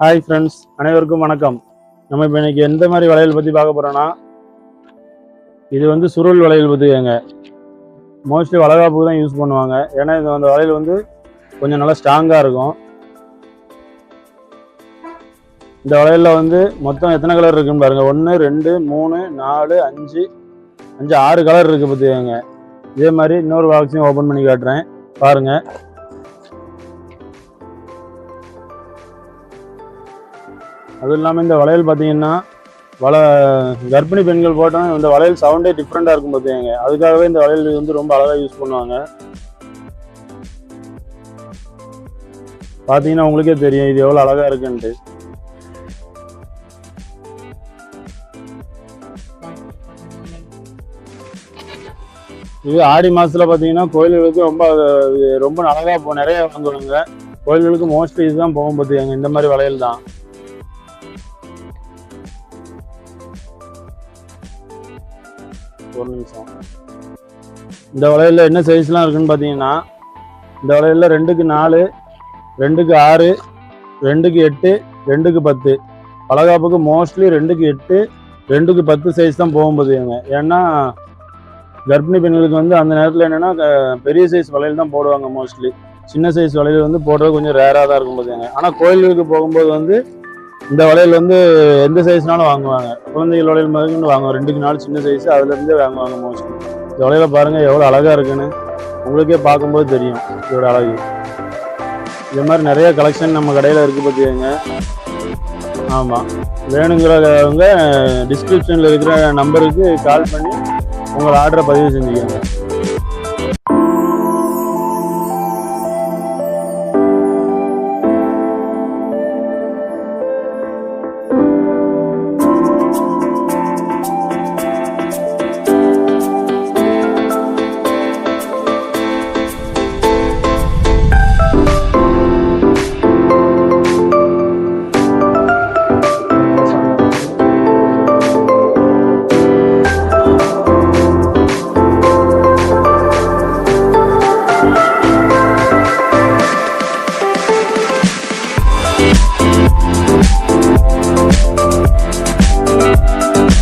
Hi friends அனைவருக்கும் வணக்கம். நம்ம இப்போ இன்னைக்கு எந்த மாதிரி வளையல் பற்றி பார்க்க போகிறோன்னா இது வந்து சுருள் வளையல் பற்றிங்க மோஸ்ட்லி வளகாப்புக்கு தான் யூஸ் பண்ணுவாங்க. ஏன்னா இது அந்த வளையல் வந்து கொஞ்சம் நல்லா ஸ்ட்ராங்காக இருக்கும். இந்த வளையலில் வந்து மொத்தம் எத்தனை கலர் இருக்குன்னு பாருங்கள் ஒன்று ரெண்டு மூணு நாலு அஞ்சு அஞ்சு ஆறு கலர் இருக்குது பார்த்துக்கோங்க இதே மாதிரி இன்னொரு பாக்ஸையும் ஓப்பன் பண்ணி காட்டுறேன். பாருங்கள் அதுவும் இல்லாமல் இந்த வளையல் பார்த்தீங்கன்னா வள கர்ப்பிணி பெண்கள் போட்டால் இந்த வளையல் சவுண்டே டிஃப்ரெண்ட்டாக இருக்கும் பார்த்துக்கோங்க. அதுக்காகவே இந்த வளையல் வந்து ரொம்ப அழகாக யூஸ் பண்ணுவாங்க. பார்த்தீங்கன்னா உங்களுக்கே தெரியும் இது எவ்வளோ அழகாக இருக்குன்ட்டு. இது ஆடி மாசத்துல பார்த்தீங்கன்னா கோயில்களுக்கு ரொம்ப ரொம்ப அழகாக போ நிறைய வாங்குவாங்க கோயில்களுக்கு மோஸ்ட்லி இதுதான் போகும் பார்த்துக்கோங்க. இந்த மாதிரி வளையல் தான். ஒரு நிமிஷம். இந்த வளையலில் என்ன சைஸ்லாம் இருக்குன்னு பார்த்தீங்கன்னா இந்த வளையலில் ரெண்டுக்கு நாலு ரெண்டுக்கு ஆறு ரெண்டுக்கு எட்டு ரெண்டுக்கு பத்து. பலகாப்புக்கு மோஸ்ட்லி ரெண்டுக்கு எட்டு ரெண்டுக்கு பத்து சைஸ் தான் போகும் பார்த்துக்கோங்க ஏன்னா கர்ப்பிணி பெண்களுக்கு வந்து அந்த நேரத்தில் என்னென்னா பெரிய சைஸ் வளையல் தான் போடுவாங்க மோஸ்ட்லி சின்ன சைஸ் வளையல் வந்து போடுறது கொஞ்சம் ரேராக தான் இருக்கும் பார்த்துக்கோங்க ஆனால் கோயில்களுக்கு போகும்போது வந்து இந்த வளையல் வந்து எந்த சைஸ்னாலும் வாங்குவாங்க. குழந்தைகள் வளையல் மாதிரி வாங்குவோம். ரெண்டுக்கு நாலு சின்ன சைஸ் அதுலேருந்தே வாங்குவாங்க மோஸ்ட்லி இந்த வளையல பாருங்கள் எவ்வளோ அழகாக இருக்குன்னு உங்களுக்கே பார்க்கும்போது தெரியும் இதோட அழகு. இது மாதிரி நிறைய கலெக்ஷன் நம்ம கடையில் இருக்குது பார்த்துக்கோங்க ஆமாம் வேணுங்கிறவங்க டிஸ்கிரிப்ஷனில் இருக்கிற நம்பருக்கு கால் பண்ணி உங்கள் ஆர்டரை பதிவு செஞ்சுக்கோங்க.